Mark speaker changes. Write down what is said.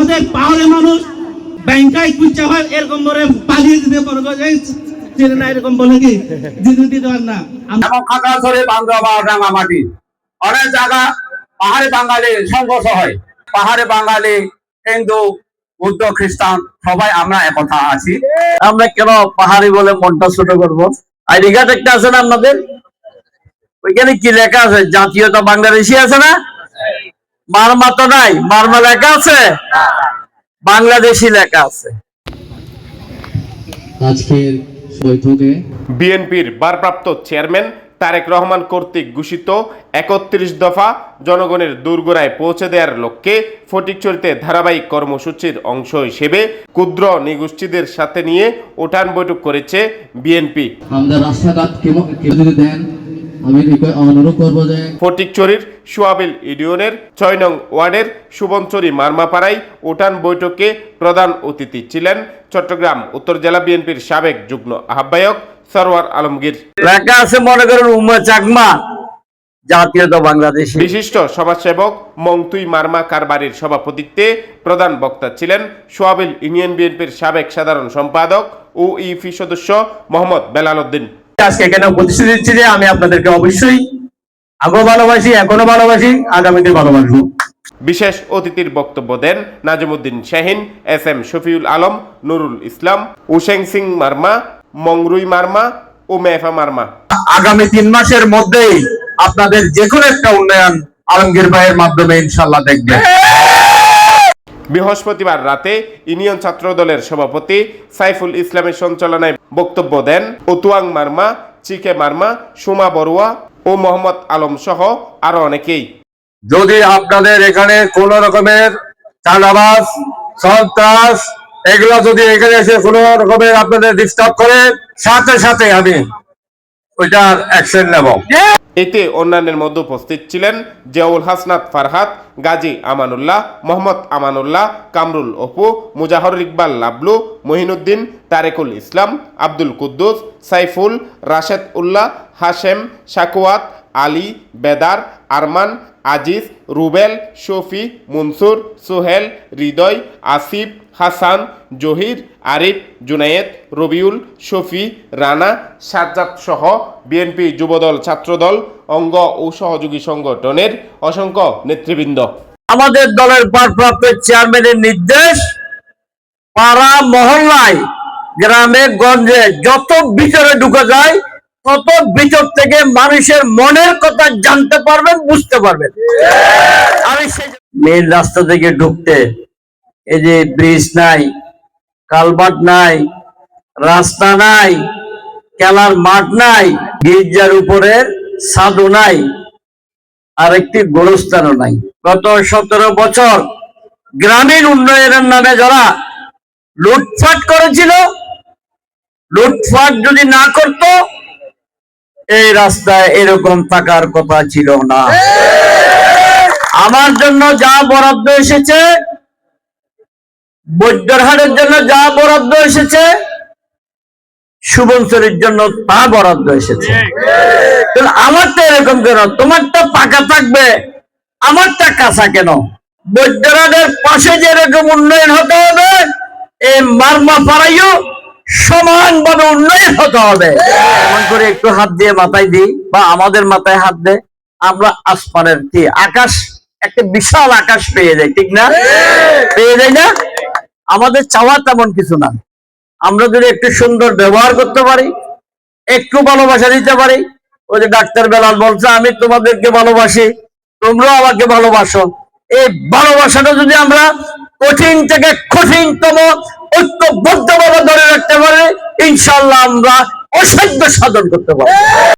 Speaker 1: আমাদের পাহাড়ে মানুষ ব্যাংকায় হয়, এরকম পালিয়ে দিতে পারব চেনে না এরকম বলে কি? দিতে দিতে পার না।
Speaker 2: অনেক জায়গা পাহাড়ি বাঙালি সংঘর্ষ হয়। পাহাড়ি বাঙালি, হিন্দু, বুদ্ধ, খ্রিস্টান, সবাই আমরা একথা আছি।
Speaker 3: আমরা কেন পাহাড়ি বলে মনটা ছোট করব? আইডি কার্ড একটা আছে না আপনাদের? ওইখানে কি লেখা আছে? জাতীয়তা বাংলাদেশি আছে না? মারমা তো নাই মারমা লেখা আছে? বাংলাদেশি লেখা আছে।
Speaker 4: আজকের বৈঠকে
Speaker 5: বিএনপির ভারপ্রাপ্ত চেয়ারম্যান তারেক রহমান কর্তৃক ঘোষিত একত্রিশ দফা জনগণের দোরগোড়ায় পৌঁছে দেওয়ার লক্ষ্যে ফটিকচুরিতে ধারাবাহিক কর্মসূচির অংশ হিসেবে ক্ষুদ্র নিগোষ্ঠীদের সাথে নিয়ে উঠান বৈঠক করেছে বিএনপি।
Speaker 4: আমাদের রাস্তাঘাট কেমন কেউ যদি দেন আমি রিকোয়ে- অনুরোধ করব যে
Speaker 5: ফটিকচুরির সোয়াবিল ইউনিয়নের ছয় নং ওয়ার্ডের সুবনচুরি মারমাপাড়ায় উঠান বৈঠকে প্রধান অতিথি ছিলেন চট্টগ্রাম উত্তর জেলা বিএনপির সাবেক যুগ্ম আহ্বায়ক সরওয়ার আলমগীর।
Speaker 3: লেখা আছে মনে করেন উমা চাকমা জাতীয়তা বাংলাদেশি।
Speaker 5: বিশিষ্ট সমাজসেবক মংতুই মার্মা কারবারির সভাপতিত্বে প্রধান বক্তা ছিলেন সোয়াবিল ইউনিয়ন বিএনপির সাবেক সাধারণ সম্পাদক ও ইউপি সদস্য মোহাম্মদ বেলাল উদ্দিন।
Speaker 2: আজকে এখানে প্রতিশ্রুতি দিচ্ছি যে আমি আপনাদেরকে অবশ্যই আগেও ভালোবাসি এখনও ভালোবাসি আগামীতে ভালোবাসবো।
Speaker 5: বিশেষ অতিথির বক্তব্য দেন নাজিমুদ্দিন শাহিন এস এম শফিউল আলম নুরুল ইসলাম উশেং সিং মার্মা মংরুই মার্মা ও মেহফা মার্মা।
Speaker 2: আগামী তিন মাসের মধ্যেই আপনাদের যে কোনো একটা উন্নয়ন আলমগীর ভাইয়ের মাধ্যমে ইনশাল্লাহ দেখবেন।
Speaker 5: বৃহস্পতিবার রাতে ইউনিয়ন ছাত্র দলের সভাপতি সাইফুল ইসলামের সঞ্চালনায় বক্তব্য দেন ওতুয়াং মার্মা চিকে মার্মা সুমা বড়ুয়া ও মোহাম্মদ আলম সহ আরও অনেকেই।
Speaker 2: যদি আপনাদের এখানে কোন রকমের চাঁদাবাস সন্ত্রাস এগুলো যদি এখানে এসে কোন রকমের আপনাদের ডিস্টার্ব করে সাথে সাথে আমি ওইটার অ্যাকশন নেব।
Speaker 5: এতে অন্যান্যের মধ্যে উপস্থিত ছিলেন জিয়াউল হাসনাত ফারহাত, গাজী আমানুল্লাহ, মোহাম্মদ আমানুল্লাহ, কামরুল অপু, মুজাহর ইকবাল লাবলু, মহিনুদ্দিন, তারেকুল ইসলাম, আব্দুল কুদ্দুস, সাইফুল, রাশেদ উল্লাহ, হাশেম শাকুয়াত আলী, বেদার, আরমান, আজিজ, রুবেল, শফি, মনসুর, সোহেল, হৃদয়, আসিফ, হাসান, জহির, আরিফ, জুনায়েদ, রবিউল, শফি, রানা, সাজ্জাদ সহ বিএনপি যুবদল ছাত্রদল, অঙ্গ ও সহযোগী সংগঠনের অসংখ্য নেতৃবৃন্দ।
Speaker 3: আমাদের দলের ভারপ্রাপ্ত চেয়ারম্যানের নির্দেশ, পাড়া মহল্লায়, গ্রামে, গঞ্জে যত ভিতরে ঢুকে যায় তত ভিতর থেকে মানুষের মনের কথা জানতে পারবেন, বুঝতে পারবেন। আমি মেন রাস্তা থেকে ঢুকতে, এই যে ব্রিজ নাই কালভার্ট নাই, রাস্তা নাই, খেলার মাঠ নাই, গির্জার উপরের সাধু নাই আর একটি গোরস্থানও নাই। গত সতেরো বছর গ্রামীণ উন্নয়নের নামে যারা লুটফাট করেছিল, লুটফাট যদি না করত এই রাস্তায় এরকম থাকার কথা ছিল না। আমার জন্য যা বরাদ্দ এসেছে, বৈদ্যরহাটের জন্য যা বরাদ্দ এসেছে সুবনচরের জন্য তা বরাদ্দ এসেছে। তাহলে আমারটা এরকম কেন? তোমারটা পাকা থাকবে আমারটা কাঁচা কেন? বৈদ্যরাজের পাশে যেরকম উন্নয়ন হতে হবে, এই মারমা পাড়াইও সমানভাবে উন্নয়ন হতে হবে। এমন করে একটু হাত দিয়ে মাথায় দিই বা আমাদের মাথায় হাত দে, আমরা আসমানের কি? আকাশ, একটা বিশাল আকাশ পেয়ে যাই ঠিক না? পেয়ে যাই না? আমাদের চাওয়া তেমন কিছু না। আমরা যদি একটু সুন্দর ব্যবহার করতে পারি, একটু ভালোবাসা দিতে পারি, ওই যে ডাক্তার বেলাল বলছে, আমি তোমাদেরকে ভালোবাসি, তোমরাও আমাকে ভালোবাসো। এই ভালোবাসাটা যদি আমরা কঠিন থেকে কঠিনতম ঐক্যবদ্ধভাবে ধরে রাখতে পারে ইনশাল্লাহ আমরা অসাধ্য সাধন করতে পারব।